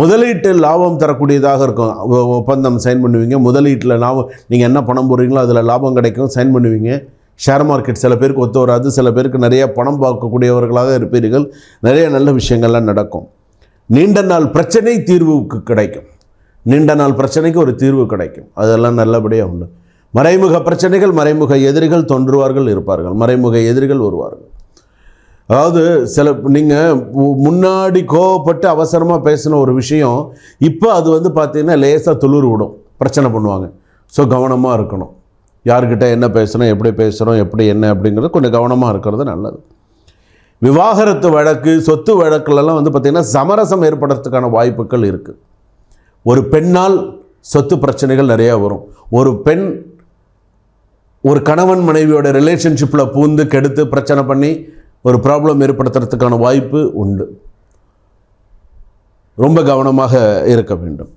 முதலீட்டு லாபம் தரக்கூடியதாக இருக்கும். ஒப்பந்தம் சைன் பண்ணுவீங்க. முதலீட்டில் லாபம் நீங்கள் என்ன பணம் போடுறீங்களோ அதில் லாபம் கிடைக்கும் சைன் பண்ணுவீங்க. ஷேர் மார்க்கெட் சில பேருக்கு ஒத்து வராது. சில பேருக்கு நிறைய பணம் பார்க்கக்கூடியவர்களாக இருப்பீர்கள். நிறைய நல்ல விஷயங்கள்லாம் நடக்கும். நீண்ட நாள் பிரச்சனை தீர்வுக்கு கிடைக்கும். நீண்ட நாள் பிரச்சனைக்கு ஒரு தீர்வு கிடைக்கும். அதெல்லாம் நல்லபடியாக உண்டு. மறைமுக பிரச்சனைகள் மறைமுக எதிரிகள் தோன்றுவார்கள் இருப்பார்கள். மறைமுக எதிரிகள் வருவார்கள் அதாவது சில நீங்கள் முன்னாடி கோவப்பட்டு அவசரமாக பேசின ஒரு விஷயம் இப்போ அது வந்து பார்த்தீங்கன்னா லேசாக துளிர் விடும். பிரச்சனை பண்ணுவாங்க. ஸோ கவனமாக இருக்கணும். யார்கிட்ட என்ன பேசுகிறோம் எப்படி பேசுகிறோம் எப்படி என்ன அப்படிங்கிறது கொஞ்சம் கவனமாக இருக்கிறது நல்லது. விவாகரத்து வழக்கு சொத்து வழக்குலலாம் வந்து பார்த்திங்கன்னா சமரசம் ஏற்படுறதுக்கான வாய்ப்புகள் இருக்குது ஒரு பெண்ணால் சொத்து பிரச்சனைகள் நிறையா வரும். ஒரு பெண் ஒரு கணவன் மனைவியோட ரிலேஷன்ஷிப்பில் பூந்து கெடுத்து பிரச்சனை பண்ணி ஒரு ப்ராப்ளம் ஏற்படுத்துறதுக்கான வாய்ப்பு உண்டு. ரொம்ப கவனமாக இருக்க வேண்டும்.